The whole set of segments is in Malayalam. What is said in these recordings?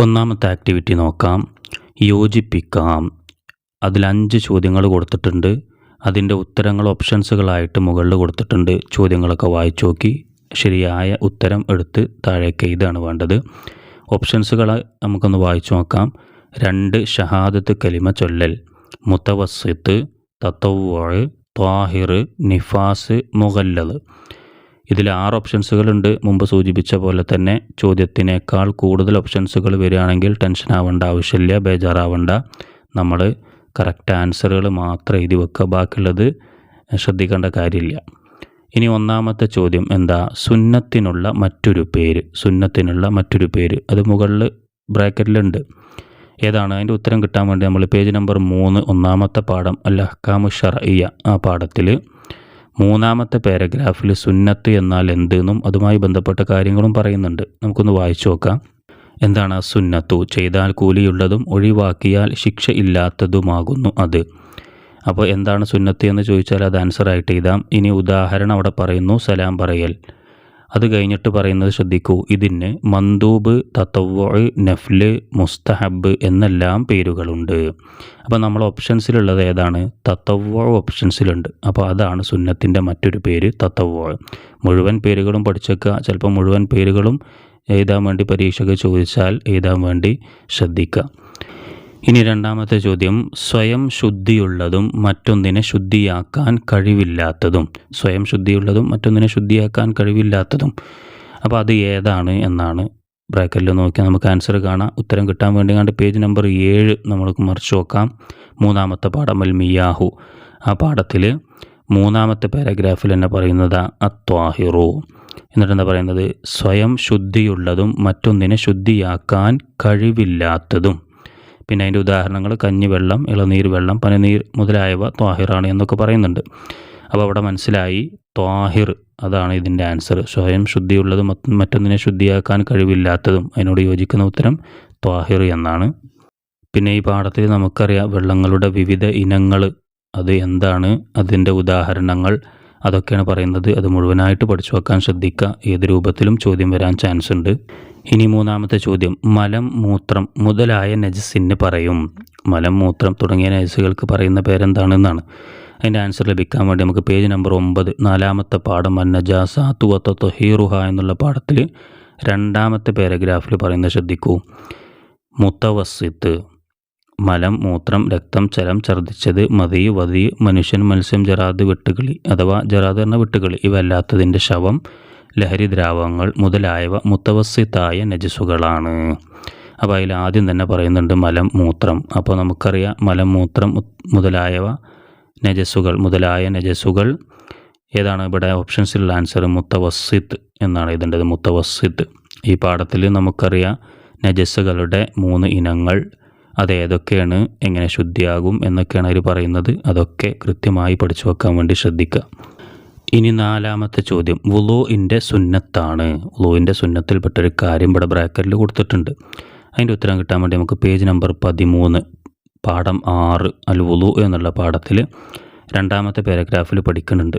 ഒന്നാമത്തെ ആക്ടിവിറ്റി നോക്കാം. യോജിപ്പിക്കാം. അതിൽ അഞ്ച് ചോദ്യങ്ങൾ കൊടുത്തിട്ടുണ്ട്. അതിന്റെ ഉത്തരങ്ങൾ ഓപ്ഷൻസുകളായിട്ട് മുകളിൽ കൊടുത്തിട്ടുണ്ട്. ചോദ്യങ്ങളൊക്കെ വായിച്ചു നോക്കി. ശരിയായ ഉത്തരം എടുത്ത് താഴേക്ക് ഇതാണ് വേണ്ടത്. ഓപ്ഷൻസുകൾ നമുക്കൊന്ന് വായിച്ചു നോക്കാം. രണ്ട് ഷഹാദത്ത് കലിമ ചൊല്ലൽ. മുത്തവസിത്ത് തത്തവ് ത്വാഹിർ നിഫാസ് മുഗല്ലത് ഇതിൽ ആറ് ഓപ്ഷൻസുകളുണ്ട് മുമ്പ് സൂചിപ്പിച്ച പോലെ തന്നെ ചോദ്യത്തിനേക്കാൾ കൂടുതൽ ഓപ്ഷൻസുകൾ വരികയാണെങ്കിൽ ടെൻഷൻ ആവേണ്ട ആവശ്യമില്ല ബേജാറാവേണ്ട. നമ്മൾ കറക്റ്റ് ആൻസറുകൾ മാത്രം എഴുതി വെക്കുക. ബാക്കിയുള്ളത് ശ്രദ്ധിക്കേണ്ട കാര്യമില്ല. ഇനി ഒന്നാമത്തെ ചോദ്യം എന്താ? സുന്നത്തിനുള്ള മറ്റൊരു പേര്. സുന്നത്തിനുള്ള മറ്റൊരു പേര്. അത് മുകളിൽ ബ്രാക്കറ്റിലുണ്ട് ഏതാണ്? അതിന്റെ ഉത്തരം കിട്ടാൻ വേണ്ടി നമ്മൾ പേജ് നമ്പർ മൂന്ന് ഒന്നാമത്തെ പാഠം അൽ അഹ്കാമു ആ പാഠത്തിൽ മൂന്നാമത്തെ പാരഗ്രാഫിൽ സുന്നത്ത് എന്നാൽ എന്തെന്നും അതുമായി ബന്ധപ്പെട്ട കാര്യങ്ങളും പറയുന്നുണ്ട്. നമുക്കൊന്ന് വായിച്ചു നോക്കാം. എന്താണ് സുന്നത്തു? ചെയ്താൽ കൂലിയുള്ളതും ഒഴിവാക്കിയാൽ ശിക്ഷ ഇല്ലാത്തതുമാകുന്നു അത്. അപ്പോൾ എന്താണ് സുന്നത്ത് എന്ന് ചോദിച്ചാൽ അത് ആൻസറായിട്ട് എഴുതാം. ഇനി ഉദാഹരണം അവിടെ പറയുന്നു സലാം പറയൽ. അത് കഴിഞ്ഞിട്ട് പറയുന്നത് ശ്രദ്ധിക്കൂ. ഇതിന് മന്ദൂബ് തത്തവ് നഫ്ല് മുസ്തഹബ് എന്നെല്ലാം പേരുകളുണ്ട്. അപ്പോൾ നമ്മൾ ഓപ്ഷൻസിലുള്ളത് ഏതാണ്? തത്തവ് ഓപ്ഷൻസിലുണ്ട്. അപ്പോൾ അതാണ് സുന്നത്തിന്റെ മറ്റൊരു പേര് തത്തവ് മുഴുവൻ പേരുകളും പഠിച്ചേക്കുക. ചിലപ്പോൾ മുഴുവൻ പേരുകളും എഴുതാൻ വേണ്ടി പരീക്ഷയ്ക്ക് ചോദിച്ചാൽ എഴുതാൻ വേണ്ടി ശ്രദ്ധിക്കുക. ഇനി രണ്ടാമത്തെ ചോദ്യം സ്വയം ശുദ്ധിയുള്ളതും മറ്റൊന്നിനെ ശുദ്ധിയാക്കാൻ കഴിവില്ലാത്തതും. സ്വയം ശുദ്ധിയുള്ളതും മറ്റൊന്നിനെ ശുദ്ധിയാക്കാൻ കഴിവില്ലാത്തതും. അപ്പോൾ അത് ഏതാണ് എന്നാണ് ബ്രാക്കറ്റിൽ നോക്കിയാൽ നമുക്ക് ആൻസർ കാണാം. ഉത്തരം കിട്ടാൻ വേണ്ടി കണ്ട് പേജ് നമ്പർ ഏഴ് നമ്മൾ മറിച്ച് നോക്കാം. മൂന്നാമത്തെ പാഠം അൽ മിയാഹു. ആ പാഠത്തിൽ മൂന്നാമത്തെ പാരഗ്രാഫിൽ എന്നെ പറയുന്നത് അത്വാഹിറു. എന്നിട്ട് എന്താ പറയുന്നത്? സ്വയം ശുദ്ധിയുള്ളതും മറ്റൊന്നിനെ ശുദ്ധിയാക്കാൻ കഴിവില്ലാത്തതും. പിന്നെ അതിന്റെ ഉദാഹരണങ്ങൾ കഞ്ഞിവെള്ളം ഇളനീർ വെള്ളം പനിനീർ മുതലായവ ത്വാഹിറാണ് എന്നൊക്കെ പറയുന്നുണ്ട്. അപ്പോൾ അവിടെ മനസ്സിലായി ത്വാഹിർ അതാണ് ഇതിന്റെ ആൻസർ. സ്വയം ശുദ്ധിയുള്ളതും മറ്റൊന്നിനെ ശുദ്ധിയാക്കാൻ കഴിവില്ലാത്തതും അതിനോട് യോജിക്കുന്ന ഉത്തരം ത്വാഹിർ എന്നാണ്. പിന്നെ ഈ പാഠത്തിൽ നമുക്കറിയാം വെള്ളങ്ങളുടെ വിവിധ ഇനങ്ങൾ അത് എന്താണ് അതിന്റെ ഉദാഹരണങ്ങൾ അതൊക്കെയാണ് പറയുന്നത്. അത് മുഴുവനായിട്ട് പഠിച്ചു വെക്കാൻ ശ്രദ്ധിക്കുക. ഏത് രൂപത്തിലും ചോദ്യം വരാൻ ചാൻസ് ഉണ്ട്. ഇനി മൂന്നാമത്തെ ചോദ്യം. മലം മൂത്രം മുതലായ നജസിന് പറയും. മലം മൂത്രം തുടങ്ങിയ നജസുകൾക്ക് പറയുന്ന പേരെന്താണെന്നാണ്. അതിന്റെ ആൻസർ ലഭിക്കാൻ വേണ്ടി നമുക്ക് പേജ് നമ്പർ ഒമ്പത് നാലാമത്തെ പാഠം അന്നജാസാത്തു വത്ത തൊഹീറുഹ എന്നുള്ള പാഠത്തിൽ രണ്ടാമത്തെ പാരഗ്രാഫിൽ പറയുന്നത് ശ്രദ്ധിക്കൂ. മുത്തവസിത്ത് മലം മൂത്രം രക്തം ചലം ഛർദ്ദിച്ചത് മതി വതി മനുഷ്യൻ മത്സ്യം ജറാദ് വെട്ടുകിളി അഥവാ ജറാദ് എന്ന വെട്ടുകിളി ഇവല്ലാത്തതിന്റെ ശവം ലഹരി ദ്രാവകങ്ങൾ മുതലായവ മുത്തവസിത്തായ നജസുകളാണ്. അപ്പോൾ അതിൽ ആദ്യം തന്നെ പറയുന്നുണ്ട് മലം മൂത്രം. അപ്പോൾ നമുക്കറിയാം മലം മൂത്രം മുതലായവ നജസുകൾ മുതലായ നജസുകൾ ഏതാണ്? ഇവിടെ ഓപ്ഷൻസിലുള്ള ആൻസർ മുത്തവസിത്ത് എന്നാണ് ഇതിന്റെ മുത്തവസിത്ത്. ഈ പാഠത്തിൽ നമുക്കറിയാം നജസ്സുകളുടെ മൂന്ന് ഇനങ്ങൾ അത് ഏതൊക്കെയാണ് എങ്ങനെ ശുദ്ധിയാകും എന്നൊക്കെയാണ് അവർ പറയുന്നത്. അതൊക്കെ കൃത്യമായി പഠിച്ചു വെക്കാൻ വേണ്ടി ശ്രദ്ധിക്കുക. ഇനി നാലാമത്തെ ചോദ്യം. വുലോയിന്റെ സുന്നത്താണ്. വുളുവിന്റെ സുന്നത്തിൽപ്പെട്ടൊരു കാര്യം ഇവിടെ ബ്രാക്കറ്റിൽ കൊടുത്തിട്ടുണ്ട്. അതിന്റെ ഉത്തരം കിട്ടാൻ വേണ്ടി നമുക്ക് പേജ് നമ്പർ പതിമൂന്ന് പാഠം ആറ് അൽ വുളു എന്നുള്ള പാഠത്തിൽ രണ്ടാമത്തെ പാരഗ്രാഫിൽ പഠിക്കുന്നുണ്ട്.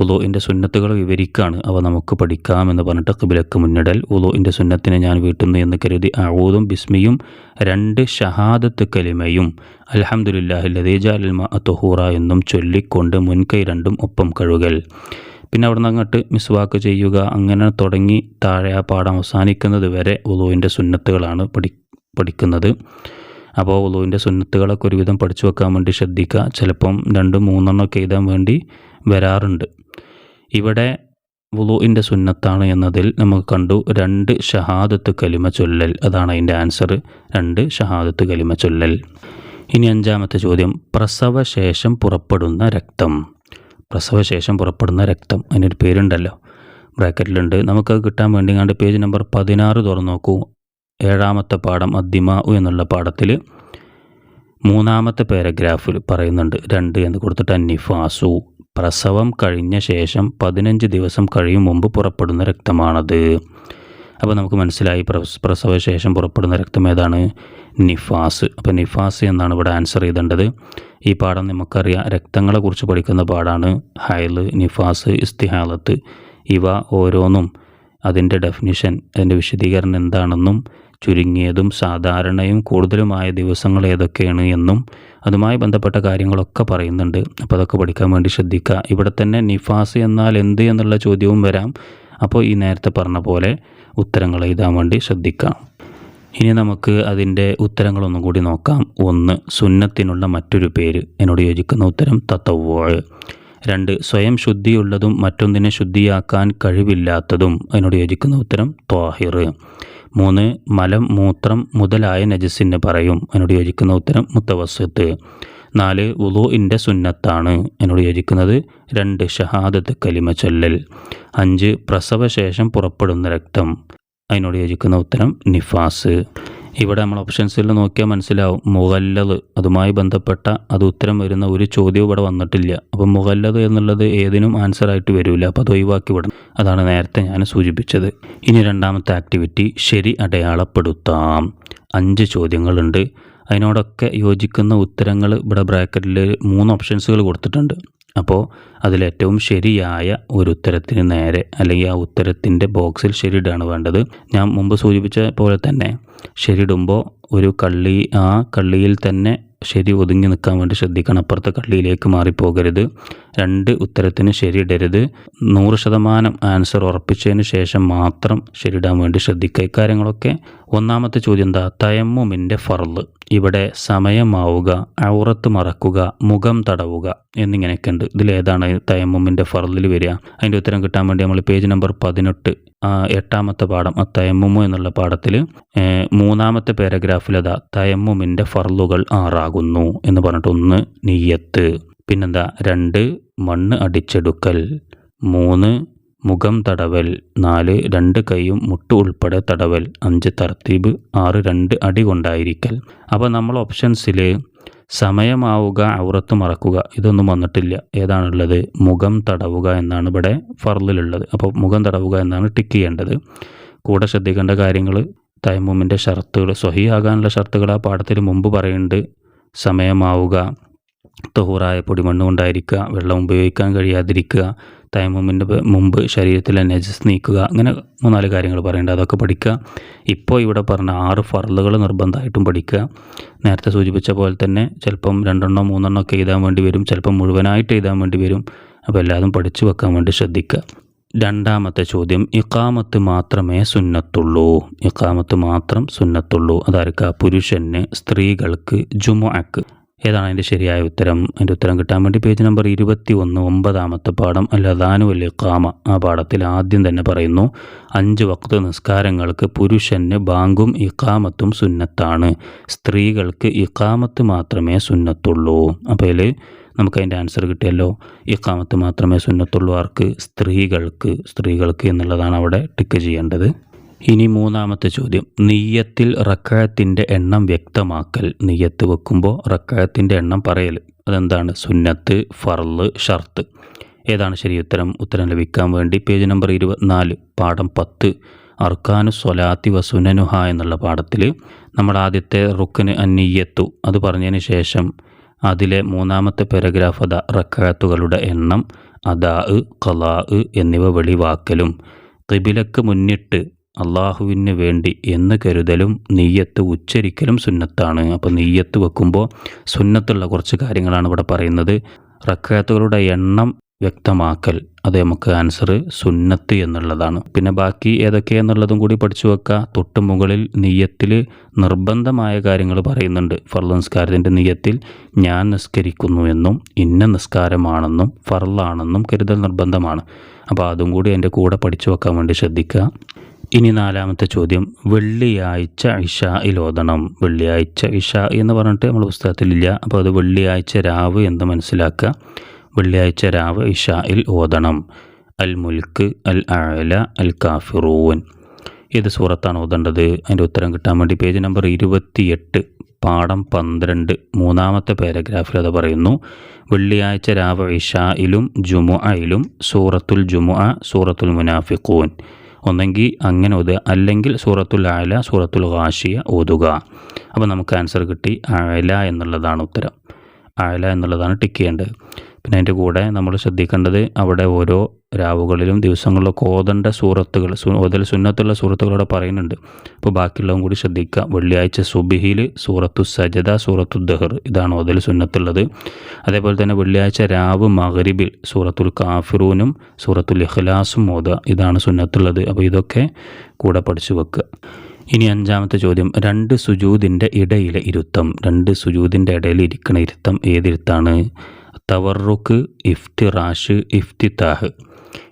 വുളുവിന്റെ സുന്നത്തുകൾ വിവരിക്കുകയാണ് അവ നമുക്ക് പഠിക്കാമെന്ന് പറഞ്ഞിട്ട് കിബിലക്ക് മുന്നിടൽ വുളുവിന്റെ സുന്നത്തിനെ ഞാൻ വീട്ടുന്നു എന്ന് കരുതി അഴൂതും ബിസ്മിയും രണ്ട് ഷഹാദത്ത് കലിമയും അൽഹംദുലില്ലാഹില്ലതീജ അൽമ തൊഹൂറ എന്നും ചൊല്ലിക്കൊണ്ട് മുൻകൈ രണ്ടും ഒപ്പം കഴുകൽ. പിന്നെ അവിടെ നിന്ന് അങ്ങോട്ട് മിസ്വാക്ക് ചെയ്യുക. അങ്ങനെ തുടങ്ങി താഴെ ആ പാഠം അവസാനിക്കുന്നത് വരെ ഉളുവിന്റെ സുന്നത്തുകളാണ് പഠി പഠിക്കുന്നത്. അപ്പോൾ ഉളുവിന്റെ സുന്നത്തുകളൊക്കെ ഒരുവിധം പഠിച്ചു വെക്കാൻ വേണ്ടി ശ്രദ്ധിക്കുക. ചിലപ്പം രണ്ടും മൂന്നെണ്ണമൊക്കെ എഴുതാൻ വേണ്ടി വരാറുണ്ട്. ഇവിടെ വുളുവിന്റെ സുന്നത്താണ് എന്നതിൽ നമുക്ക് കണ്ടു രണ്ട് ഷഹാദത്ത് കലിമ ചൊല്ലൽ. അതാണ് അതിന്റെ ആൻസർ രണ്ട് ഷഹാദത്ത് കലിമ ചൊല്ലൽ. ഇനി അഞ്ചാമത്തെ ചോദ്യം. പ്രസവശേഷം പുറപ്പെടുന്ന രക്തം. പ്രസവശേഷം പുറപ്പെടുന്ന രക്തം. അതിനൊരു പേരുണ്ടല്ലോ. ബ്രാക്കറ്റിലുണ്ട്. നമുക്കത് കിട്ടാൻ വേണ്ടി കണ്ട് പേജ് നമ്പർ പതിനാറ് തുറന്നു നോക്കൂ. ഏഴാമത്തെ പാഠം അദ്ദിമാഉ എന്നുള്ള പാഠത്തിൽ മൂന്നാമത്തെ പാരഗ്രാഫിൽ പറയുന്നുണ്ട്. രണ്ട് എന്ന് കൊടുത്തിട്ട് അന്നിഫാസു. പ്രസവം കഴിഞ്ഞ ശേഷം പതിനഞ്ച് ദിവസം കഴിയും മുമ്പ് പുറപ്പെടുന്ന രക്തമാണത്. അപ്പോൾ നമുക്ക് മനസ്സിലായി പ്രസ- പ്രസവശേഷം പുറപ്പെടുന്ന രക്തം ഏതാണ്? നിഫാസ്. അപ്പോൾ നിഫാസ് എന്നാണ് ഇവിടെ ആൻസർ ചെയ്തേണ്ടത്. ഈ പാഠം നമുക്കറിയാം. രക്തങ്ങളെക്കുറിച്ച് പഠിക്കുന്ന പാടാണ് ഹൈൽ നിഫാസ് ഇസ്തിഹാലത്ത് ഇവ ഓരോന്നും അതിന്റെ ഡെഫിനിഷൻ അതിന്റെ വിശദീകരണം എന്താണെന്നും ചുരുങ്ങിയതും സാധാരണയും കൂടുതലുമായ ദിവസങ്ങൾ ഏതൊക്കെയാണ് എന്നും അതുമായി ബന്ധപ്പെട്ട കാര്യങ്ങളൊക്കെ പറയുന്നുണ്ട്. അപ്പോൾ അതൊക്കെ പഠിക്കാൻ വേണ്ടി ശ്രദ്ധിക്കുക. ഇവിടെ തന്നെ നിഫാസ് എന്നാൽ എന്ത് എന്നുള്ള ചോദ്യവും വരാം. അപ്പോൾ ഈ നേരത്തെ പറഞ്ഞ പോലെ ഉത്തരങ്ങൾ എഴുതാൻ വേണ്ടി ശ്രദ്ധിക്കാം ഇനി നമുക്ക് അതിന്റെ ഉത്തരങ്ങളൊന്നും കൂടി നോക്കാം. ഒന്ന് സുന്നത്തിനുള്ള മറ്റൊരു പേര്. എന്നോട് യോജിക്കുന്ന ഉത്തരം തത്തവ്വോഴ് രണ്ട് സ്വയം ശുദ്ധിയുള്ളതും മറ്റൊന്നിനെ ശുദ്ധിയാക്കാൻ കഴിവില്ലാത്തതും. അതിനോട് യോജിക്കുന്ന ഉത്തരം ത്വാഹിർ. മൂന്ന് മലം മൂത്രം മുതലായ നജസിന് പറയും. അതിനോട് യോജിക്കുന്ന ഉത്തരം മുത്തവസ്സത്ത്. നാല് ഉളുഇന്റെ സുന്നത്താണ്. എന്നോട് യോജിക്കുന്നത് രണ്ട് ഷഹാദത്ത് കലിമ ചൊല്ലൽ. അഞ്ച് പ്രസവശേഷം പുറപ്പെടുന്ന രക്തം. അതിനോട് യോജിക്കുന്ന ഉത്തരം നിഫാസ്. ഇവിടെ നമ്മൾ ഓപ്ഷൻസിൽ നോക്കിയാൽ മനസ്സിലാവും. മുഗല്ലത് അതുമായി ബന്ധപ്പെട്ട അത് ഉത്തരം വരുന്ന ഒരു ചോദ്യവും ഇവിടെ വന്നിട്ടില്ല. അപ്പം മുഗല്ലത് എന്നുള്ളത് ഏതിനും ആൻസർ ആയിട്ട് വരില്ല അപ്പോൾ അത് ഒഴിവാക്കി വിടണം. അതാണ് നേരത്തെ ഞാൻ സൂചിപ്പിച്ചത്. ഇനി രണ്ടാമത്തെ ആക്ടിവിറ്റി ശരി അടയാളപ്പെടുത്താം. അഞ്ച് ചോദ്യങ്ങളുണ്ട്. അതിനോടൊക്കെ യോജിക്കുന്ന ഉത്തരങ്ങൾ ഇവിടെ ബ്രാക്കറ്റിൽ മൂന്ന് ഓപ്ഷൻസുകൾ കൊടുത്തിട്ടുണ്ട്. അപ്പോൾ അതിലേറ്റവും ശരിയായ ഒരു ഉത്തരത്തിന് നേരെ അല്ലെങ്കിൽ ആ ഉത്തരത്തിന്റെ ബോക്സിൽ ശരിയിടാണ് വേണ്ടത്. ഞാൻ മുമ്പ് സൂചിപ്പിച്ച പോലെ തന്നെ ശരിയിടുമ്പോൾ ഒരു കള്ളി ആ കള്ളിയിൽ തന്നെ ശരി ഒതുങ്ങി നിൽക്കാൻ വേണ്ടി ശ്രദ്ധിക്കണം. അപ്പുറത്തെ കള്ളിയിലേക്ക് മാറിപ്പോകരുത്. രണ്ട് ഉത്തരത്തിന് ശരിയിടരുത്. നൂറ് ശതമാനം ആൻസർ ഉറപ്പിച്ചതിന് ശേഷം മാത്രം ശരിയിടാൻ വേണ്ടി ശ്രദ്ധിക്കുക. ഇക്കാര്യങ്ങളൊക്കെ ഒന്നാമത്തെ ചോദ്യം എന്താ? തയമ്മുമിന്റെ ഫർൾ. ഇവിടെ സമയമാവുക ഔറത്ത് മറക്കുക മുഖം തടവുക എന്നിങ്ങനെയൊക്കെ ഉണ്ട്. ഇതിലേതാണ് തയമ്മുമിന്റെ ഫർളിൽ വരിക? അതിന്റെ ഉത്തരം കിട്ടാൻ വേണ്ടി നമ്മൾ പേജ് നമ്പർ പതിനെട്ട് എട്ടാമത്തെ പാഠം തയമ്മുമു എന്നുള്ള പാഠത്തിൽ മൂന്നാമത്തെ പാരഗ്രാഫിൽ അതാ തയമ്മുമിന്റെ ഫർളുകൾ ആറാകുന്നു എന്ന് പറഞ്ഞിട്ട് ഒന്ന് നീയത്ത്. പിന്നെന്താ? രണ്ട് മണ്ണ് അടിച്ചെടുക്കൽ. മൂന്ന് മുഖം തടവൽ നാല് രണ്ട് കൈയും മുട്ട് ഉൾപ്പെടെ തടവൽ അഞ്ച് തർത്തീബ് ആറ് രണ്ട് അടി കൊണ്ടായിരിക്കൽ. അപ്പോൾ നമ്മൾ ഓപ്ഷൻസിൽ സമയമാവുക ഔറത്ത് മറക്കുക ഇതൊന്നും വന്നിട്ടില്ല. ഏതാണുള്ളത്? മുഖം തടവുക എന്നാണ് ഇവിടെ ഫർലിലുള്ളത് അപ്പോൾ മുഖം തടവുക എന്നാണ് ടിക്ക് ചെയ്യേണ്ടത്. കൂടെ ശ്രദ്ധിക്കേണ്ട കാര്യങ്ങൾ തൈമുമിന്റെ ഷർത്തുകൾ സ്വഹിയാകാനുള്ള ഷർത്തുകൾ ആ പാഠത്തിന് മുമ്പ് പറയുന്നുണ്ട്. സമയമാവുക തൊഹൂറായ പൊടിമണ്ണ് കൊണ്ടായിരിക്കുക വെള്ളം ഉപയോഗിക്കാൻ കഴിയാതിരിക്കുക തൈമുമിന്റെ മുമ്പ് ശരീരത്തിലെ നജസ് നീക്കുക അങ്ങനെ മൂന്നാൽ കാര്യങ്ങൾ പറയേണ്ടത് അതൊക്കെ പഠിക്കുക. ഇപ്പോൾ ഇവിടെ പറഞ്ഞ ആറ് ഫറലുകൾ നിർബന്ധമായിട്ടും പഠിക്കുക. നേരത്തെ സൂചിപ്പിച്ച പോലെ തന്നെ ചിലപ്പം രണ്ടെണ്ണോ മൂന്നെണ്ണോ ഒക്കെ എഴുതാൻ വേണ്ടി വരും ചിലപ്പം മുഴുവനായിട്ട് എഴുതാൻ വേണ്ടി വരും. അപ്പോൾ എല്ലാതും പഠിച്ചു വെക്കാൻ വേണ്ടി ശ്രദ്ധിക്കുക. രണ്ടാമത്തെ ചോദ്യം ഇക്കാമത്ത് മാത്രമേ സുന്നത്തുള്ളൂ. ഇക്കാമത്ത് മാത്രം സുന്നത്തുള്ളൂ. അതാർക്കാ പുരുഷന് സ്ത്രീകൾക്ക് ജുമുഅക്ക്. ഏതാണ് അതിന്റെ ശരിയായ ഉത്തരം? അതിന്റെ ഉത്തരം കിട്ടാൻ വേണ്ടി പേജ് നമ്പർ ഇരുപത്തി ഒന്ന് ഒമ്പതാമത്തെ പാഠം അല്ലദാനു അല്ലെ കാമ. ആ പാഠത്തിൽ ആദ്യം തന്നെ പറയുന്നു അഞ്ച് വക്ത നിസ്കാരങ്ങൾക്ക് പുരുഷന് ബാങ്കും ഇക്കാമത്തും സുന്നത്താണ്. സ്ത്രീകൾക്ക് ഇക്കാമത്ത് മാത്രമേ സുന്നത്തുള്ളൂ. അപ്പോൾ അതിൽ നമുക്ക് അതിന്റെ ആൻസർ കിട്ടിയല്ലോ. ഇഖാമത്ത് മാത്രമേ സുന്നത്തുള്ളൂ ആർക്ക്? സ്ത്രീകൾക്ക്. സ്ത്രീകൾക്ക് എന്നുള്ളതാണ് അവിടെ ടിക്ക് ചെയ്യേണ്ടത്. ഇനി മൂന്നാമത്തെ ചോദ്യം. നെയ്യത്തിൽ റക്കായത്തിന്റെ എണ്ണം വ്യക്തമാക്കൽ. നെയ്യത്ത് വെക്കുമ്പോൾ റക്കായത്തിന്റെ എണ്ണം പറയൽ അതെന്താണ്? സുന്നത്ത് ഫർൾ ഷർത്ത്. ഏതാണ് ശരി ഉത്തരം? ഉത്തരം ലഭിക്കാൻ വേണ്ടി പേജ് നമ്പർ ഇരുപത്തിനാല് പാഠം പത്ത് അർക്കാനു സ്വലാത്തി വസുനനുഹ എന്നുള്ള പാഠത്തിൽ നമ്മൾ ആദ്യത്തെ റുക്കിന് അന്നീയത്തു. അത് പറഞ്ഞതിന് ശേഷം അതിലെ മൂന്നാമത്തെ പാരഗ്രാഫ് അത റക്കാത്തുകളുടെ എണ്ണം അദാ ഖലാ എന്നിവ വെളിവാക്കലും. കിബിലക്ക് മുന്നിട്ട് അള്ളാഹുവിന് വേണ്ടി എന്ന് കരുതലും നെയ്യത്ത് ഉച്ചരിക്കലും സുന്നത്താണ്. അപ്പോൾ നെയ്യത്ത് വെക്കുമ്പോൾ സുന്നത്തുള്ള കുറച്ച് കാര്യങ്ങളാണ് ഇവിടെ പറയുന്നത്. റക്കാത്തുകളുടെ എണ്ണം വ്യക്തമാക്കൽ അത് നമുക്ക് ആൻസർ സുന്നത്ത് എന്നുള്ളതാണ്. പിന്നെ ബാക്കി ഏതൊക്കെയെന്നുള്ളതും കൂടി പഠിച്ചു വെക്കുക തൊട്ട് മുകളിൽ നീയത്തിൽ നിർബന്ധമായ കാര്യങ്ങൾ പറയുന്നുണ്ട്. ഫർൾ നിസ്കാരത്തിന്റെ നീയത്തിൽ ഞാൻ നിസ്കരിക്കുന്നു എന്നും ഇന്ന നിസ്കാരമാണെന്നും ഫർളാണെന്നും കരുതൽ നിർബന്ധമാണ്. അപ്പോൾ അതും കൂടി എന്റെ കൂടെ പഠിച്ചു വെക്കാൻ വേണ്ടി ശ്രദ്ധിക്കുക ഇനി നാലാമത്തെ ചോദ്യം വെള്ളിയാഴ്ച ഇഷായിൽ ഓതണം വെള്ളിയാഴ്ച ഇഷ എന്ന് പറഞ്ഞിട്ട് നമ്മൾ പുസ്തകത്തിലില്ല. അപ്പോൾ അത് വെള്ളിയാഴ്ച രാവ് എന്ന് മനസ്സിലാക്കുക. വെള്ളിയാഴ്ച രാവ് ഇഷായിൽ ഓതണം അൽ മുൽക്ക് അൽ അഴല അൽ കാഫിറൂൻ. ഏത് സൂറത്താണ് ഓതേണ്ടത്? അതിന്റെ ഉത്തരം കിട്ടാൻ വേണ്ടി പേജ് നമ്പർ ഇരുപത്തിയെട്ട് പാഠം പന്ത്രണ്ട് മൂന്നാമത്തെ പാരഗ്രാഫിൽ അത് പറയുന്നു. വെള്ളിയാഴ്ച രാവ് ഇഷായിലും ജുമുഅയിലും സൂറത്തുൽ ജുമുഅ സൂറത്തുൽ മുനാഫിഖൂൻ. ഒന്നെങ്കിൽ അങ്ങനെ ഓതുക. അല്ലെങ്കിൽ സൂറത്തുൽ ആല സൂറത്തുൽ ഖാഷിയ ഓതുക. അപ്പോൾ നമുക്ക് ആൻസർ കിട്ടി. ആല എന്നുള്ളതാണ് ഉത്തരം. ആല എന്നുള്ളതാണ് ടിക്ക് ചെയ്യേണ്ടത്. പിന്നെ അതിന്റെ കൂടെ നമ്മൾ ശ്രദ്ധിക്കേണ്ടത് അവിടെ ഓരോ രാവുകളിലും ദിവസങ്ങളിലൊക്കെ ഓതേണ്ട സൂറത്തുകൾ ഓതൽ സുന്നത്തുള്ള സൂറത്തുകളോടെ പറയുന്നുണ്ട്. അപ്പോൾ ബാക്കിയുള്ളതും കൂടി ശ്രദ്ധിക്കുക. വെള്ളിയാഴ്ച സുബിഹിയിൽ സൂറത്തു സജദ സൂറത്തു ദഹർ ഇതാണ് ഓതൽ സുന്നത്തുള്ളത്. അതേപോലെ തന്നെ വെള്ളിയാഴ്ച രാവ് മഹരിബിൽ സൂറത്തുൽ കാഫിറൂനും സൂറത്തുൽ ഇഖ്ലാസും ഓതുക. ഇതാണ് സുന്നത്തുള്ളത്. അപ്പോൾ ഇതൊക്കെ കൂടെ പഠിച്ചു വെക്കുക. ഇനി അഞ്ചാമത്തെ ചോദ്യം. രണ്ട് സുജൂതിന്റെ ഇടയിലെ ഇരുത്തം. രണ്ട് സുജൂതിന്റെ ഇടയിൽ ഇരിക്കുന്ന ഇരുത്തം ഏതിരുത്താണ്? തവറുക്ക് ഇഫ്തിറാഷ് ഇഫ്തിത്താഹ്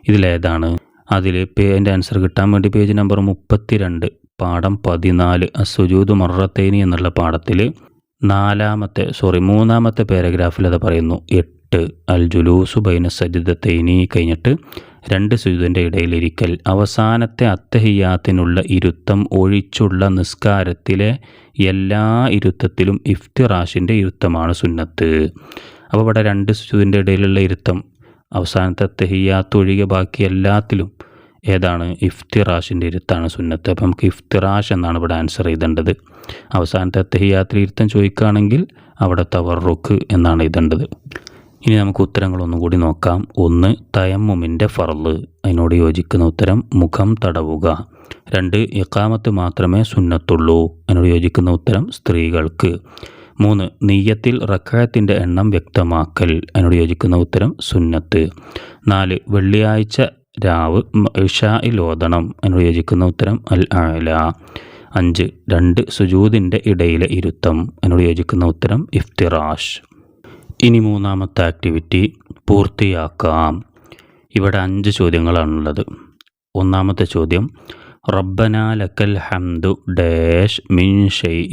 ഇതിലേതാണ്. അതിൽ അതിന്റെ ആൻസർ കിട്ടാൻ വേണ്ടി പേജ് നമ്പർ മുപ്പത്തി രണ്ട് പാഠം പതിനാല് അസുജൂദ് മൊറത്തേനി എന്നുള്ള പാഠത്തിൽ നാലാമത്തെ സോറി മൂന്നാമത്തെ പാരഗ്രാഫിൽ അത് പറയുന്നു. എട്ട് അൽ ജുലൂസു ബൈന സജിദത്തേനി കഴിഞ്ഞിട്ട് രണ്ട് സുജിതന്റെ ഇടയിലിരിക്കൽ അവസാനത്തെ അത്തഹിയാത്തിനുള്ള ഇരുത്തം ഒഴിച്ചുള്ള നിസ്കാരത്തിലെ എല്ലാ ഇരുത്തത്തിലും ഇഫ്തിറാഷിന്റെ ഇരുത്തമാണ് സുന്നത്ത്. അപ്പോൾ ഇവിടെ രണ്ട് സുജിതിന്റെ ഇടയിലുള്ള ഇരുത്തം അവസാനത്തെ തെഹിയാത്തൊഴികെ ബാക്കി എല്ലാത്തിലും ഏതാണ് ഇഫ്തിറാഷിന്റെ ഇരുത്താണ് സുന്നത്ത്. അപ്പം നമുക്ക് ഇഫ്തിറാഷ് എന്നാണ് ഇവിടെ ആൻസർ ചെയ്തേണ്ടത് അവസാനത്തെ തെഹിയാത്തിൽ ഇരുത്തം ചോദിക്കുകയാണെങ്കിൽ അവിടെ തവറുക്ക് എന്നാണ് എഴുതേണ്ടത്. ഇനി നമുക്ക് ഉത്തരങ്ങളൊന്നും കൂടി നോക്കാം. ഒന്ന് തയമ്മുമിന്റെ ഫർൾ അതിനോട് യോജിക്കുന്ന ഉത്തരം മുഖം തടവുക. രണ്ട് ഇക്കാമത്ത് മാത്രമേ സുന്നത്തുള്ളൂ. അതിനോട് യോജിക്കുന്ന ഉത്തരം സ്ത്രീകൾക്ക്. മൂന്ന് നെയ്യത്തിൽ റക്കായത്തിന്റെ എണ്ണം വ്യക്തമാക്കൽ. അതിനോട് യോജിക്കുന്ന ഉത്തരം സുന്നത്ത്. നാല് വെള്ളിയാഴ്ച രാവ് ഇഷായിൽ ഓതണം അതിനോട് യോജിക്കുന്ന ഉത്തരം അൽ ആല അഞ്ച് രണ്ട് സുജൂതിന്റെ ഇടയിലെ ഇരുത്തം. അതിനോട് യോജിക്കുന്ന ഉത്തരം ഇഫ്തിറാഷ്. ഇനി മൂന്നാമത്തെ ആക്ടിവിറ്റി പൂർത്തിയാക്കാം. ഇവിടെ അഞ്ച് ചോദ്യങ്ങളാണുള്ളത്. ഒന്നാമത്തെ ചോദ്യം റബ്ബനാലക്കൽ ഹംദു ഡാഷ് മിൻ ഷെയ്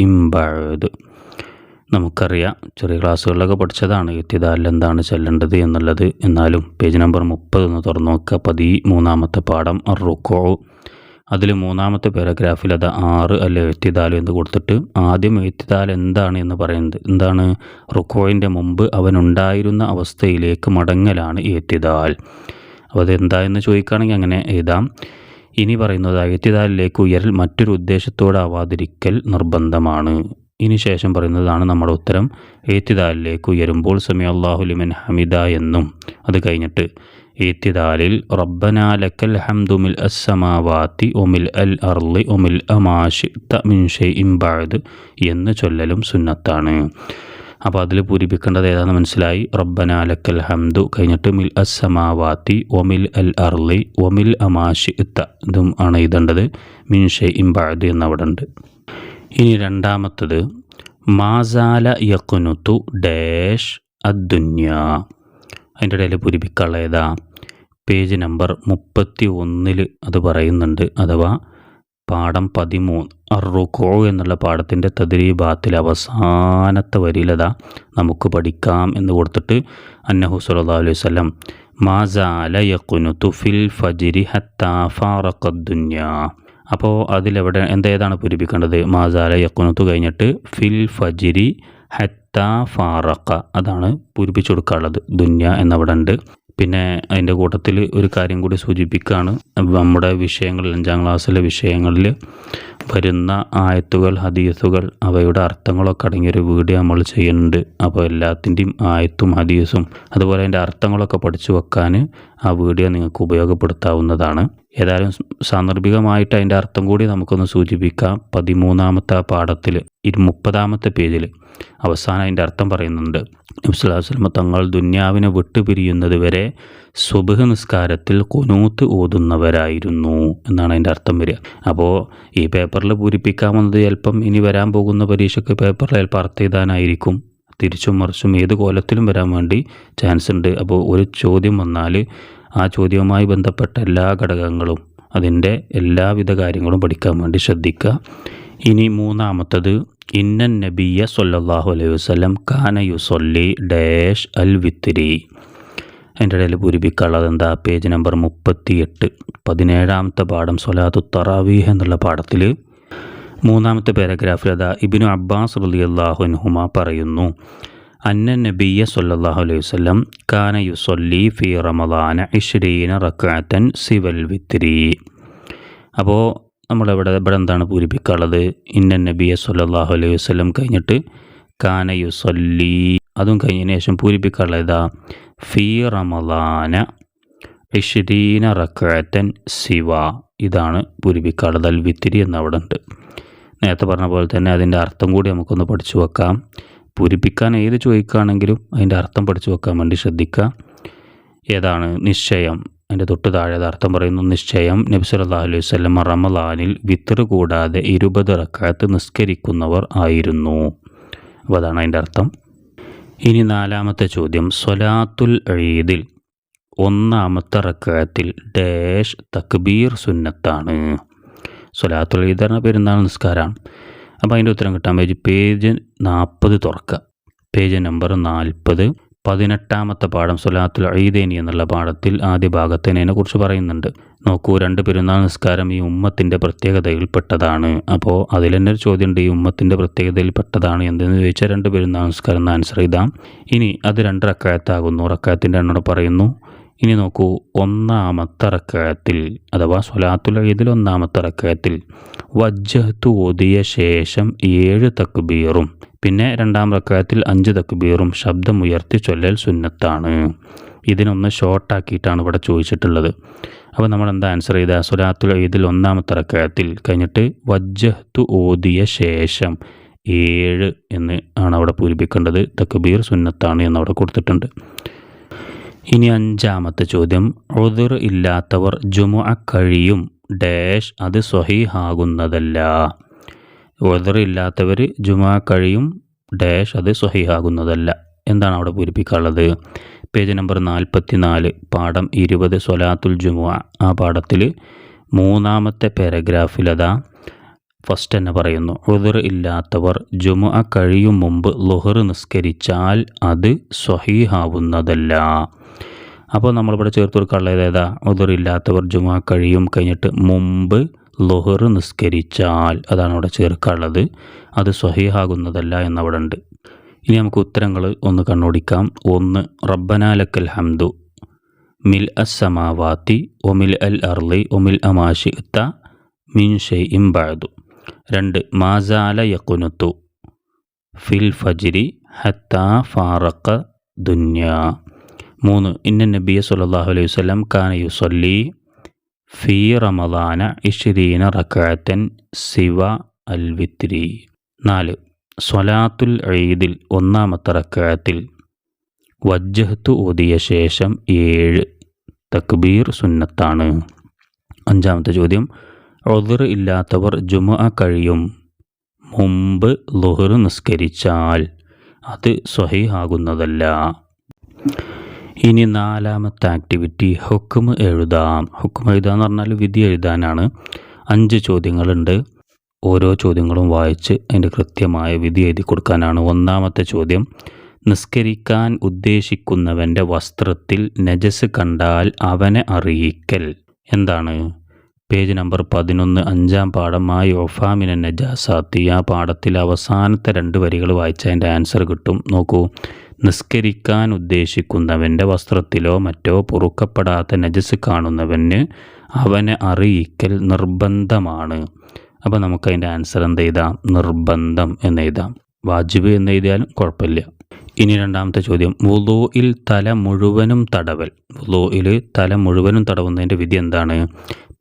നമുക്കറിയാം ചെറിയ ക്ലാസ്സുകളിലൊക്കെ പഠിച്ചതാണ് എത്തിയതാൽ എന്താണ് ചെല്ലേണ്ടത് എന്നുള്ളത്. എന്നാലും പേജ് നമ്പർ മുപ്പത് ഒന്ന് തുറന്നു നോക്കുക. പതി മൂന്നാമത്തെ പാഠം റുക്കോ അതിൽ മൂന്നാമത്തെ പാരഗ്രാഫിൽ അത് ആറ് അല്ലെ? എത്തിയതാലും എന്ന് കൊടുത്തിട്ട്? ആദ്യം എഴുത്തിദാൽ എന്താണ് എന്ന് പറയുന്നത്. എന്താണ്? റുക്കോയിന്റെ മുമ്പ് അവനുണ്ടായിരുന്ന അവസ്ഥയിലേക്ക് മടങ്ങലാണ് എത്തിയതാൽ. അപ്പോൾ അത് എന്താ എന്ന് ചോദിക്കുകയാണെങ്കിൽ അങ്ങനെ എഴുതാം. ഇനി പറയുന്നത് എഴുത്തിദാലിലേക്ക് ഉയരൽ മറ്റൊരു ഉദ്ദേശത്തോടാവാതിരിക്കൽ നിർബന്ധമാണ്. ഇനി ശേഷം പറയുന്നതാണ് നമ്മുടെ ഉത്തരം. ഏത്തിദാലിലേക്ക് ഉയരുമ്പോൾ സമി അള്ളാഹുലിമൻ ഹമിദ എന്നും അത് കഴിഞ്ഞിട്ട് ഏത്തിദാലിൽ റബ്ബനാലക്കൽ ഹംദുമിൽ അസ്സമാവാത്തി ഒമിൽ അൽ അർലി ഒമിൽ അമാഷി തമിൻഷെ ഇംബാദ് എന്ന് ചൊല്ലലും സുന്നത്താണ്. അപ്പോൾ അതിൽ പൂരിപ്പിക്കേണ്ടത് ഏതാണെന്ന് മനസ്സിലായി? റബ്ബന ലക്കൽ ഹംദു കഴിഞ്ഞിട്ട് മിൽ അസ്സമാവാത്തി ഒമിൽ അൽ അർലി ഒമിൽ അമാഷി ഇത്ത ഇതും ആണ് എഴുതേണ്ടത്. മിൻഷെ ഇംബാദ് എന്നവിടെ ഉണ്ട്. ഇനി രണ്ടാമത്തത് മാസാല യക്കുനുത്തു ഡാഷ് അദ്ദുന്യ. അതിന്റെ ഇടയിൽ പുരിപ്പിക്കളേതാ പേജ് നമ്പർ മുപ്പത്തി ഒന്നിൽ അത് പറയുന്നുണ്ട്. അഥവാ പാഠം പതിമൂന്ന്. അറുക്കോ എന്നുള്ള പാഠത്തിന്റെ തദ്രീബാത്തിൽ അവസാനത്തെ വരിയിലതാ നമുക്ക് പഠിക്കാം എന്ന് കൊടുത്തിട്ട് അന്നഹു സല്ലാ അലൈഹി വസല്ലം മാസാല യക്കുനുത്തു ഫിൽ ഫജിരി ഹത്താ ഫാറഖദ്ദുന്യ അപ്പോൾ അതിലെവിടെ എന്തേതാണ് പൂരിപ്പിക്കേണ്ടത്? മാസാല യക്കുനത്ത് കഴിഞ്ഞിട്ട് ഫിൽ ഫജിരി ഹത്ത ഫാറക്ക അതാണ് പൂരിപ്പിച്ചു കൊടുക്കാനുള്ളത്. ദുന്യ എന്നവിടെ ഉണ്ട്. പിന്നെ അതിന്റെ കൂട്ടത്തിൽ ഒരു കാര്യം കൂടി സൂചിപ്പിക്കുകയാണ്. നമ്മുടെ വിഷയങ്ങളിൽ അഞ്ചാം ക്ലാസ്സിലെ വിഷയങ്ങളിൽ വരുന്ന ആയത്തുകൾ ഹദീസുകൾ അവയുടെ അർത്ഥങ്ങളൊക്കെ അടങ്ങിയൊരു വീഡിയോ നമ്മൾ ചെയ്യുന്നുണ്ട്. അപ്പോൾ എല്ലാത്തിന്റെയും ആയത്തും ഹദീസും അതുപോലെ അതിന്റെ അർത്ഥങ്ങളൊക്കെ പഠിച്ചു വെക്കാൻ ആ വീഡിയോ നിങ്ങൾക്ക് ഉപയോഗപ്പെടുത്താവുന്നതാണ്. ഏതായാലും സാന്ദർഭികമായിട്ട് അതിന്റെ അർത്ഥം കൂടി നമുക്കൊന്ന് സൂചിപ്പിക്കാം. പതിമൂന്നാമത്തെ പാഠത്തിൽ ഇരു മുപ്പതാമത്തെ പേജിൽ. അവസാനം അതിന്റെ അർത്ഥം പറയുന്നുണ്ട്. നബ്സുല്ലാസ്ലമ തങ്ങൾ ദുന്യാവിനെ വിട്ടുപിരിയുന്നത് വരെ സുബഹ് നിസ്കാരത്തിൽ കുനൂത്ത് ഓതുന്നവരായിരുന്നു എന്നാണ് അതിന്റെ അർത്ഥം വരിക. അപ്പോൾ ഈ പേപ്പറിൽ പൂരിപ്പിക്കാമെന്നത് ചിലപ്പം ഇനി വരാൻ പോകുന്ന പരീക്ഷയ്ക്ക് പേപ്പറിൽ ചിലപ്പോൾ അർത്ഥം എഴുതാനായിരിക്കും. തിരിച്ചും മറിച്ചും ഏത് കോലത്തിലും വരാൻ വേണ്ടി ചാൻസ് ഉണ്ട്. അപ്പോൾ ഒരു ചോദ്യം വന്നാൽ ആ ചോദ്യവുമായി ബന്ധപ്പെട്ട എല്ലാ ഘടകങ്ങളും അതിന്റെ എല്ലാവിധ കാര്യങ്ങളും പഠിക്കാൻ വേണ്ടി ശ്രദ്ധിക്കുക. ഇനി മൂന്നാമത്തത് ഇന്നൻ നബിയ സൊല്ലാഹു അലൈഹി വസ്ലം കാന യുസൊല്ലി ഡാഷ് അൽ വിത്തിരി അതിന്റെ ഇടയിൽ പൂരിപ്പിക്കാനുള്ളത് എന്താ? പേജ് നമ്പർ മുപ്പത്തി എട്ട് പതിനേഴാമത്തെ പാഠം സൊലാത്തു തറാവീഹ് എന്നുള്ള പാഠത്തിൽ മൂന്നാമത്തെ പാരഗ്രാഫിൽ അതാ ഇബിനു അബ്ബാസ് റളിയല്ലാഹു അൻഹുമ പറയുന്നു അന്ന നബിയ സൊല്ലാഹു അലൈഹി വസ്ലം കാന യുസൊല്ലി ഫി റമദാന ഇഷ്രീന റക്കാത്തൻ സിവൽ വിത്തിരി അപ്പോൾ നമ്മളിവിടെ ഇവിടെ എന്താണ് പൂരിപ്പിക്കാനുള്ളത് ഇന്ന നബിയെ സല്ലാഹു അലൈഹി വസ്ലം കഴിഞ്ഞിട്ട് കാന സല്ലി അതും കഴിഞ്ഞതിന് ശേഷം പൂരിപ്പിക്കാനുള്ള ഇതാ ഫീ റമദാന ഇഷ്രീന റക്കാറ്റൻ സിവ. ഇതാണ് പൂരിപ്പിക്കാനുള്ളത് അൽ വിത്തിരി എന്ന് അവിടെ ഉണ്ട് നേരത്തെ പറഞ്ഞ പോലെ തന്നെ അതിന്റെ അർത്ഥം കൂടി നമുക്കൊന്ന് പഠിച്ചു വെക്കാം. പൂരിപ്പിക്കാൻ ഏത് ചോദിക്കുകയാണെങ്കിലും അതിന്റെ അർത്ഥം പഠിച്ചു വെക്കാൻ വേണ്ടി ശ്രദ്ധിക്കുക. ഏതാണ്? നിശ്ചയം. അതിന്റെ തൊട്ട് താഴെ അർത്ഥം പറയുന്നു നിശ്ചയം നബി സല്ലല്ലാഹു അലൈഹി വസല്ലം റമലാനിൽ വിത്തർ കൂടാതെ ഇരുപത് റക്കാത്ത് നിസ്കരിക്കുന്നവർ ആയിരുന്നു. അപ്പോൾ അതാണ് അതിന്റെ അർത്ഥം. ഇനി നാലാമത്തെ ചോദ്യം സ്വലാത്തുൽ ഈദിൽ ഒന്നാമത്തെ റക്കാത്തിൽ ഡാഷ് തക്ബീർ സുന്നത്താണ്. സ്വലാത്തുൽ ഈദ് പറഞ്ഞ പെരുന്നാൾ നിസ്കാരമാണ്. അപ്പോൾ അതിന്റെ ഉത്തരം കിട്ടാൻ പേജ് പേജ് നാൽപ്പത് തുറക്കുക. പേജ് നമ്പർ നാൽപ്പത്. പതിനെട്ടാമത്തെ പാഠം സുലാത്തുൽ ഈദേനി എന്നുള്ള പാഠത്തിൽ ആദ്യ ഭാഗത്തിനെ കുറിച്ച് പറയുന്നുണ്ട്. നോക്കൂ രണ്ട് പെരുന്നാൾ നിസ്കാരം ഈ ഉമ്മത്തിന്റെ പ്രത്യേകതയിൽപ്പെട്ടതാണ്. അപ്പോൾ അതിൽ തന്നെ ഒരു ചോദ്യമുണ്ട് ഈ ഉമ്മത്തിന്റെ പ്രത്യേകതയിൽപ്പെട്ടതാണ് എന്തെന്ന് ചോദിച്ചാൽ രണ്ട് പെരുന്നാൾ നിസ്കാരം എന്ന് ആൻസർ ചെയ്താം ഇനി അത് രണ്ട് റക്കായത്താകുന്നു. റക്കായത്തിന്റെ എണ്ണോട് പറയുന്നു ഇനി നോക്കൂ ഒന്നാമത്തെ റക്കായത്തിൽ അഥവാ സ്വലാത്തുൽ ഈദിൽ ഒന്നാമത്തെ റക്കായത്തിൽ വജ്ജത്ത് ഓതിയ ശേഷം ഏഴ് തക്ബീറും പിന്നെ രണ്ടാം റക്കായത്തിൽ അഞ്ച് തക്ബീറും ശബ്ദമുയർത്തി ചൊല്ലൽ സുന്നത്താണ്. ഇതിനൊന്ന് ഷോർട്ടാക്കിയിട്ടാണ് ഇവിടെ ചോദിച്ചിട്ടുള്ളത്. അപ്പോൾ നമ്മൾ എന്താ ആൻസർ ചെയ്ത? സ്വലാത്തുൽ ഈദിൽ ഒന്നാമത്തെ റക്കായത്തിൽ കഴിഞ്ഞിട്ട് വജ്ജത്ത് ഓതിയ ശേഷം ഏഴ് എന്ന് ആണ് അവിടെ പൂരിപ്പിക്കേണ്ടത്. തക്ബീർ സുന്നത്താണ് എന്നവിടെ കൊടുത്തിട്ടുണ്ട്. ഇനി അഞ്ചാമത്തെ ചോദ്യം. ഉദുർ ഇല്ലാത്തവർ ജുമുഅ കഴിയും. ഡാഷ് അത് സ്വഹീഹാകുന്നതല്ല. ഉദുർ ഇല്ലാത്തവർ ജുമുഅ കഴിയും. ഡാഷ് അത് സ്വഹീഹാകുന്നതല്ല. എന്താണ് അവിടെ പൂരിപ്പിക്കാനുള്ളത്? പേജ് നമ്പർ നാൽപ്പത്തി നാല് പാഠം ഇരുപത് സൊലാത്തുൽ ജുമുഅ. ആ പാഠത്തിൽ മൂന്നാമത്തെ പാരഗ്രാഫിലതാ ഫസ്റ്റ് തന്നെ പറയുന്നു. ഉദർ ഇല്ലാത്തവർ ജുമുഅ കഴിയും മുമ്പ് ലുഹർ നിസ്കരിച്ചാൽ അത് സ്വഹീഹാവുന്നതല്ല അപ്പോൾ നമ്മളിവിടെ ചേർത്ത് കൊടുക്കാനുള്ളത് ഏതാ? ഉദർ ഇല്ലാത്തവർ ജുമാ കഴിയും. കഴിഞ്ഞിട്ട് മുമ്പ് ലുഹർ നിസ്കരിച്ചാൽ അതാണ് അവിടെ ചേർക്കാനുള്ളത്. അത് സ്വഹീഹാകുന്നതല്ല എന്നവിടെ ഉണ്ട് ഇനി നമുക്ക് ഉത്തരങ്ങൾ ഒന്ന് കണ്ണോടിക്കാം. ഒന്ന് റബ്ബനാലക്കൽ ഹംദു. മിൽ അസമാവാത്തി ഒമിൽ അൽ അർലി ഒമിൽ അമാഷിത്ത മിൻ ഷെയ്ഇം ബഅദു. രണ്ട് മാസാല യക്കുനുത്തു ഫിൽ ഫജിരി ഹത്താ ഫാറക്ക ദുന്യ. മൂന്ന് ഇന്ന നബിയ സല്ലാഹു അലൈഹി വസ്ലം കാന യുസല്ലി ഫീ റമദാന ഇഷ്രീന റക്കാത്തൻ സിവ അൽ വിത്രി. നാല് സ്വലാത്തുൽ ഈദിൽ ഒന്നാമത്തെ റക്കാത്തിൽ വജ്ജഹത്ത് ഓതിയ ശേഷം ഏഴ് തക്ബീർ സുന്നത്താണ്. അഞ്ചാമത്തെ ചോദ്യം ഒതിർ ഇല്ലാത്തവർ ജുമ കഴിയും മുമ്പ് ലുഹർ നിസ്കരിച്ചാൽ അത് സ്വഹീഹാകുന്നതല്ല. ഇനി നാലാമത്തെ ആക്ടിവിറ്റി ഹുക്കും എഴുതാം. ഹുക്കും എഴുതുക എന്ന് പറഞ്ഞാൽ വിധി എഴുതാനാണ്. അഞ്ച് ചോദ്യങ്ങളുണ്ട്. ഓരോ ചോദ്യങ്ങളും വായിച്ച് അതിന്റെ കൃത്യമായ വിധി എഴുതി കൊടുക്കാനാണ് ഒന്നാമത്തെ ചോദ്യം. നിസ്കരിക്കാൻ ഉദ്ദേശിക്കുന്നവന്റെ വസ്ത്രത്തിൽ നജസ് കണ്ടാൽ അവനെ അറിയിക്കൽ. എന്താണ്? പേജ് നമ്പർ പതിനൊന്ന് അഞ്ചാം പാഠമായി ഒഫാമിന നജാസാത്തി. ആ പാഠത്തിൽ അവസാനത്തെ രണ്ട് വരികൾ വായിച്ച അതിന്റെ ആൻസർ കിട്ടും. നോക്കൂ. നിസ്കരിക്കാൻ ഉദ്ദേശിക്കുന്നവന്റെ വസ്ത്രത്തിലോ മറ്റോ പൊറുക്കപ്പെടാത്ത നജസ് കാണുന്നവന് അവനെ അറിയിക്കൽ നിർബന്ധമാണ്. അപ്പോൾ നമുക്കതിന്റെ ആൻസർ എന്ത് എഴുതാം നിർബന്ധം എന്ന് എഴുതാം വാജിബ് എന്ന് എഴുതിയാലും കുഴപ്പമില്ല. ഇനി രണ്ടാമത്തെ ചോദ്യം. വുളൂയിൽ തല മുഴുവനും തടവൽ. വുളൂയിൽ തല മുഴുവനും തടവുന്നതിന്റെ വിധി എന്താണ്?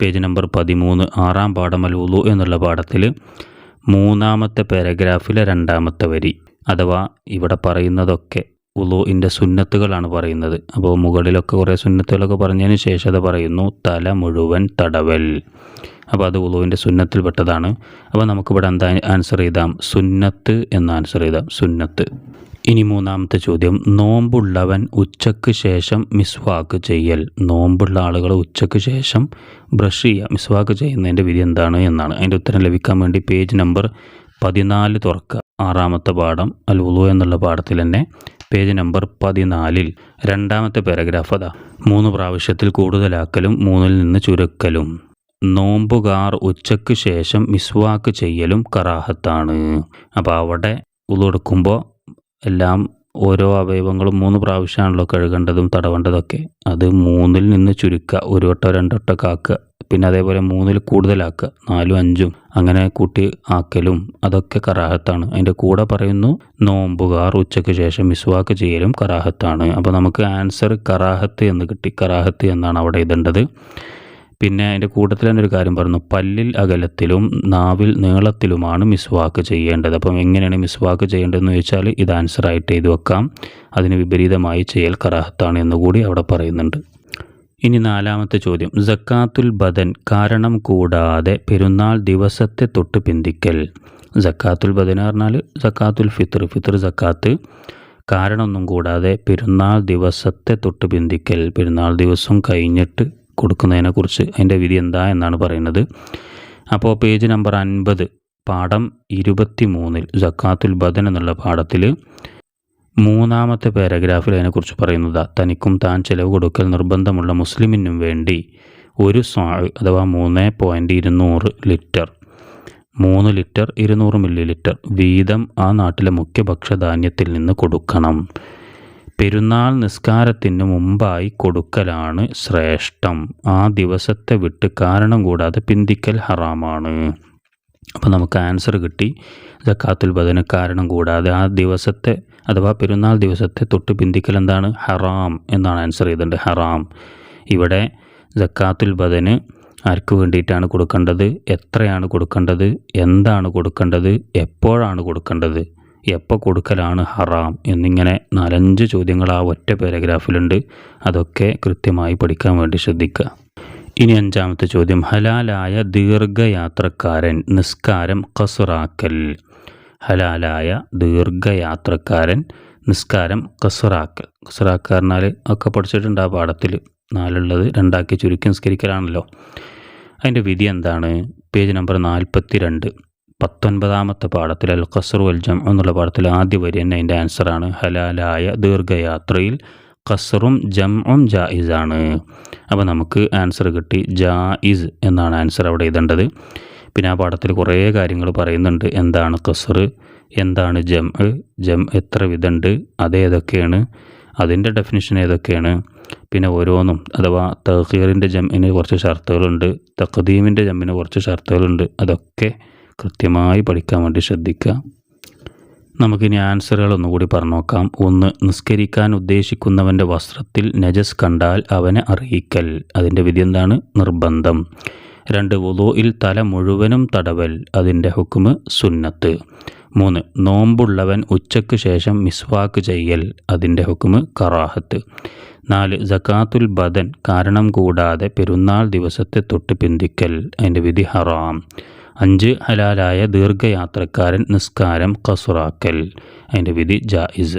പേജ് നമ്പർ പതിമൂന്ന് ആറാം പാഠമൽ വുളു എന്നുള്ള പാഠത്തിൽ മൂന്നാമത്തെ പാരഗ്രാഫിലെ രണ്ടാമത്തെ വരി. അഥവാ ഇവിടെ പറയുന്നതൊക്കെ ഉളുവിന്റെ സുന്നത്തുകളാണ് പറയുന്നത്. അപ്പോൾ മുകളിലൊക്കെ കുറേ സുന്നത്തുകളൊക്കെ പറഞ്ഞതിന് ശേഷം അത് പറയുന്നു തല മുഴുവൻ തടവൽ. അപ്പോൾ അത് ഉളുവിന്റെ സുന്നത്തിൽപ്പെട്ടതാണ് അപ്പോൾ നമുക്കിവിടെ എന്താ ആൻസർ ചെയ്താം സുന്നത്ത് എന്ന് ആൻസർ ചെയ്താം സുന്നത്ത്. ഇനി മൂന്നാമത്തെ ചോദ്യം. നോമ്പുള്ളവൻ ഉച്ചയ്ക്ക് ശേഷം മിസ്വാക്ക് ചെയ്യൽ. നോമ്പുള്ള ആളുകൾ ഉച്ചയ്ക്ക് ശേഷം ബ്രഷ് ചെയ്യുക. മിസ്വാക്ക് ചെയ്യുന്നതിന്റെ വിധി എന്താണ് എന്നാണ്. അതിന്റെ ഉത്തരം ലഭിക്കാൻ വേണ്ടി പേജ് നമ്പർ പതിനാല് തുറക്കുക. ആറാമത്തെ പാഠം അൽ എന്നുള്ള പാഠത്തിൽ തന്നെ പേജ് നമ്പർ പതിനാലിൽ രണ്ടാമത്തെ പാരഗ്രാഫ് അതാ. മൂന്ന് പ്രാവശ്യത്തിൽ കൂടുതലാക്കലും മൂന്നിൽ നിന്ന് ചുരുക്കലും. നോമ്പുകാർ ഉച്ചയ്ക്ക് ശേഷം മിസ്വാക്ക് ചെയ്യലും കറാഹത്താണ്. അപ്പോൾ അവിടെ ഉളെടുക്കുമ്പോൾ എല്ലാം ഓരോ അവയവങ്ങളും മൂന്ന് പ്രാവശ്യമാണല്ലോ കഴുകേണ്ടതും തടവേണ്ടതൊക്കെ. അത് മൂന്നിൽ നിന്ന് ചുരുക്കുക. ഒരു വട്ടോ രണ്ട് വട്ടോ ആക്കുക. പിന്നെ അതേപോലെ മൂന്നിൽ കൂടുതലാക്കുക. നാലും അഞ്ചും അങ്ങനെ കൂട്ടി ആക്കലും അതൊക്കെ കറാഹത്താണ്. അതിന്റെ കൂടെ പറയുന്നു നോമ്പുകാർ ഉച്ചയ്ക്ക് ശേഷം മിസ്വാക്ക് ചെയ്യലും കറാഹത്താണ്. അപ്പോൾ നമുക്ക് ആൻസർ കറാഹത്ത് എന്ന് കിട്ടി. കറാഹത്ത് എന്നാണ് അവിടെ എഴുതേണ്ടത്. പിന്നെ അതിന്റെ കൂട്ടത്തിൽ തന്നെ ഒരു കാര്യം പറഞ്ഞു പല്ലിൽ അകലത്തിലും നാവിൽ നീളത്തിലുമാണ് മിസ്വാക്ക് ചെയ്യേണ്ടത്. അപ്പം എങ്ങനെയാണ് മിസ്വാക്ക് ചെയ്യേണ്ടതെന്ന് ചോദിച്ചാൽ ഇത് ആൻസർ ആയിട്ട് ചെയ്തു വെക്കാം. അതിന് വിപരീതമായി ചെയ്യൽ കറാഹത്താണ് എന്നുകൂടി അവിടെ പറയുന്നുണ്ട്. ഇനി നാലാമത്തെ ചോദ്യം. ജക്കാത്തുൽ ബദൻ കാരണം കൂടാതെ പെരുന്നാൾ ദിവസത്തെ തൊട്ട് പിന്തിക്കൽ. ജക്കാത്തുൽ ബദൻ പറഞ്ഞാൽ ജക്കാത്തുൽ ഫിത്തർ ഫിത്തർ ജക്കാത്ത് കാരണമൊന്നും കൂടാതെ പെരുന്നാൾ ദിവസത്തെ തൊട്ട് പിന്തിക്കൽ. പെരുന്നാൾ ദിവസം കഴിഞ്ഞിട്ട് കൊടുക്കുന്നതിനെക്കുറിച്ച് അതിന്റെ വിധി എന്താ എന്നാണ് പറയുന്നത്. അപ്പോൾ പേജ് നമ്പർ അൻപത് പാഠം ഇരുപത്തി മൂന്നിൽ ജക്കാത്തുൽ ബദൻ എന്നുള്ള പാഠത്തിൽ മൂന്നാമത്തെ പാരഗ്രാഫിൽ അതിനെക്കുറിച്ച് പറയുന്നത് തനിക്കും താൻ ചിലവ് കൊടുക്കൽ നിർബന്ധമുള്ള മുസ്ലിമിനും വേണ്ടി ഒരു സ്വാ അഥവാ മൂന്ന് പോയിന്റ് ഇരുന്നൂറ് ലിറ്റർ മൂന്ന് ലിറ്റർ ഇരുന്നൂറ് മില്ലി ലിറ്റർ വീതം ആ നാട്ടിലെ മുഖ്യ ഭക്ഷ്യധാന്യത്തിൽ നിന്ന് കൊടുക്കണം. പെരുന്നാൾ നിസ്കാരത്തിന് മുമ്പായി കൊടുക്കലാണ് ശ്രേഷ്ഠം. ആ ദിവസത്തെ വിട്ട് കാരണം കൂടാതെ പിന്തിക്കൽ ഹറാമാണ്. അപ്പോൾ നമുക്ക് ആൻസർ കിട്ടി. ജക്കാത്തുൽ ബദന് കാരണം കൂടാതെ ആ ദിവസത്തെ അഥവാ പെരുന്നാൾ ദിവസത്തെ തൊട്ട് പിന്തിക്കൽ എന്താണ്? ഹറാം എന്നാണ് ആൻസർ ചെയ്തിട്ടുണ്ട്. ഹറാം. ഇവിടെ ജക്കാത്തുൽ ബദന് ആർക്ക് വേണ്ടിയിട്ടാണ് കൊടുക്കേണ്ടത്? എത്രയാണ് കൊടുക്കേണ്ടത്? എന്താണ് കൊടുക്കേണ്ടത്? എപ്പോഴാണ് കൊടുക്കേണ്ടത്? എപ്പോൾ കൊടുക്കലാണ് ഹറാം എന്നിങ്ങനെ നാലഞ്ച് ചോദ്യങ്ങൾ ആ ഒറ്റ പാരഗ്രാഫിലുണ്ട്. അതൊക്കെ കൃത്യമായി പഠിക്കാൻ വേണ്ടി ശ്രദ്ധിക്കുക. ഇനി അഞ്ചാമത്തെ ചോദ്യം. ഹലാലായ ദീർഘയാത്രക്കാരൻ നിസ്കാരം കസുറാക്കൽ. ഹലാലായ ദീർഘയാത്രക്കാരൻ നിസ്കാരം കസുറാക്കൽ. കസുറാക്കാരനാൽ ഒക്കെ പഠിച്ചിട്ടുണ്ട് ആ പാഠത്തിൽ. നാലുള്ളത് രണ്ടാക്കി ചുരുക്കി നിസ്കരിക്കലാണല്ലോ. അതിന്റെ വിധി എന്താണ്? പേജ് നമ്പർ നാൽപ്പത്തി രണ്ട് പത്തൊൻപതാമത്തെ പാഠത്തിൽ അൽ ഖസറു അൽ ജം എന്നുള്ള പാഠത്തിൽ ആദ്യ വരി തന്നെ അതിന്റെ ആൻസറാണ് ഹലാലായ ദീർഘയാത്രയിൽ ഖസറും ജംഉം ജായിസാണ്. അപ്പോൾ നമുക്ക് ആൻസർ കിട്ടി ജായിസ് എന്നാണ് ആൻസർ അവിടെ എഴുതേണ്ടത്. പിന്നെ ആ പാഠത്തിൽ കുറേ കാര്യങ്ങൾ പറയുന്നുണ്ട്. എന്താണ് ഖസർ എന്താണ് ജം ജം എത്ര വിധമുണ്ട്? അതേതൊക്കെയാണ് അതിന്റെ ഡെഫിനിഷൻ ഏതൊക്കെയാണ്? പിന്നെ ഓരോന്നും അഥവാ തഹീറിന്റെ ജമ്മിന് കുറച്ച് ഷർത്തുകളുണ്ട് തഖദീമിന്റെ ജമ്മിന് കുറച്ച് ഷർത്തുകളുണ്ട് അതൊക്കെ കൃത്യമായി പഠിക്കാൻ വേണ്ടി ശ്രദ്ധിക്കുക. നമുക്കിനി ആൻസറുകൾ ഒന്നുകൂടി പറഞ്ഞു നോക്കാം ഒന്ന് നിസ്കരിക്കാൻ ഉദ്ദേശിക്കുന്നവന്റെ വസ്ത്രത്തിൽ നജസ് കണ്ടാൽ അവനെ അറിയിക്കൽ. അതിന്റെ വിധി എന്താണ്? നിർബന്ധം. രണ്ട് വുളുയിൽ തല മുഴുവനും തടവൽ. അതിന്റെ ഹുക്കുമ് സുന്നത്ത്. മൂന്ന് നോമ്പുള്ളവൻ ഉച്ചയ്ക്ക് ശേഷം മിസ്വാക്ക് ചെയ്യൽ. അതിന്റെ ഹുക്കുമ് കറാഹത്ത്. നാല് ജക്കാത്തുൽ ബദൻ കാരണം കൂടാതെ പെരുന്നാൾ ദിവസത്തെ തൊട്ട് പിന്തിക്കൽ. അതിന്റെ വിധി ഹറാം. അഞ്ച് ഹലാലായ ദീർഘയാത്രക്കാരൻ നിസ്കാരം കസുറാക്കൽ. അതിന്റെ വിധി ജായിസ്.